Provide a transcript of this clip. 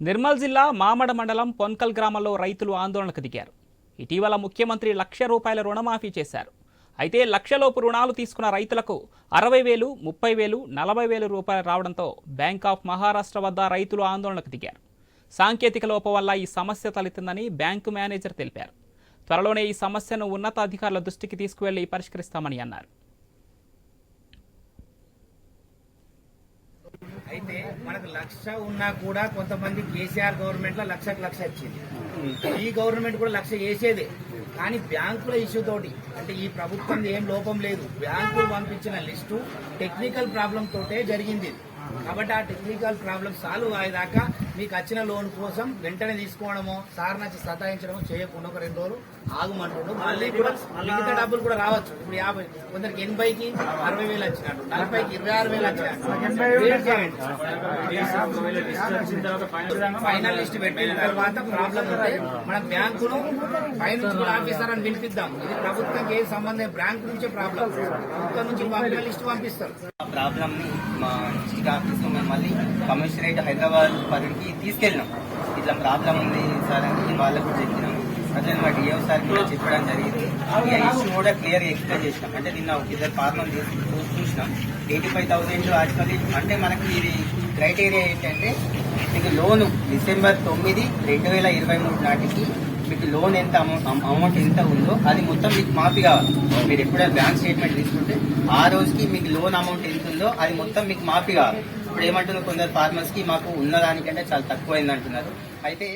నిర్మల్ జిల్లా మామడ మండలం పొన్కల్ గ్రామంలో రైతులు ఆందోళనకు దిగారు. ఇటీవల ముఖ్యమంత్రి లక్ష రూపాయల రుణమాఫీ చేశారు. అయితే లక్షలోపు రుణాలు తీసుకున్న రైతులకు అరవై వేలు ముప్పై వేలు నలభై వేలు రూపాయలు రావడంతో బ్యాంక్ ఆఫ్ మహారాష్ట్ర వద్ద రైతులు ఆందోళనకు దిగారు. సాంకేతిక లోపం వల్ల ఈ సమస్య తలెత్తిందని బ్యాంకు మేనేజర్ తెలిపారు. త్వరలోనే ఈ సమస్యను ఉన్నతాధికారుల దృష్టికి తీసుకువెళ్ళి పరిష్కరిస్తామని అన్నారు అయితే మనకు లక్ష ఉన్నా కూడా కొంతమంది కేసీఆర్ గవర్నమెంట్లో లక్షకు లక్ష వచ్చింది ఈ గవర్నమెంట్ కూడా లక్ష వేసేదే. కానీ బ్యాంకుల ఇష్యూ తోటి అంటే ఈ ప్రభుత్వం ఏం లోపం లేదు. బ్యాంకులు పంపించిన లిస్టు టెక్నికల్ ప్రాబ్లం తోటే జరిగింది. కాబట్టి ఆ టెక్నికల్ ప్రాబ్లం సాల్వ్ అయ్యేదాకా మీకు వచ్చిన లోన్ కోసం వెంటనే తీసుకోవడమో సార్ నచ్చి సతాయించడమో చేయకుండా ఒక రెండు రోజులు ఆగమంటుండు. మళ్ళీ కూడా మిగతా డబ్బులు కూడా రావచ్చు. ఇప్పుడు యాభై కొందరికి ఎనభైకి అరవై వేలు వచ్చినట్టు నలభైకి ఇరవై ఆరు వేలు వచ్చినట్టు. ఫైనల్ లిస్ట్ పెట్టిన తర్వాత ప్రాబ్లం ఉంటే మన బ్యాంకును ఫైనాన్షియల్ ఆఫీసర్ అని పిలిపిద్దాం. ఇది ప్రభుత్వంకి ఏ సంబంధం? బ్యాంకు నుంచే ప్రాబ్లం ప్రభుత్వం నుంచి లిస్ట్ పంపిస్తారు. ఆ ప్రాబ్లమ్ని మా డిస్ట్రిక్ట్ ఆఫీస్లో మేము మళ్ళీ కమిషనరేట్ హైదరాబాద్ పరిధికి తీసుకెళ్ళినాం. ఇట్లా ప్రాబ్లం ఉంది సార్ అని వాళ్ళకు చెప్పినాం. అట్లా మా డిఓ సార్ కూడా చెప్పడం జరిగింది. ఈ ఇష్యూ కూడా క్లియర్ ఎక్స్ప్లెయిన్ చేసినాం. అంటే నిన్న ఒక ఇద్దరు ఫార్మర్ చూసినాం. ఎయిటీ ఫైవ్ థౌసండ్ యాక్చువల్లీ అంటే మనకి ఇది క్రైటీరియా ఏంటంటే మీకు లోను డిసెంబర్ తొమ్మిది రెండు వేల ఇరవై మూడు నాటికి మీకు లోన్ ఎంత అమౌంట్ అమౌంట్ ఎంత ఉందో అది మొత్తం మీకు మాఫీ కావాలి. మీరు ఎప్పుడైనా బ్యాంక్ స్టేట్మెంట్ తీసుకుంటే ఆ రోజుకి మీకు లోన్ అమౌంట్ ఎంత ఉందో అది మొత్తం మీకు మాఫీ కావాలి. ఇప్పుడు ఏమంటున్నారు కొందరు ఫార్మర్స్కి మాకు ఉన్నదానికంటే చాలా తక్కువైంది అంటున్నారు అయితే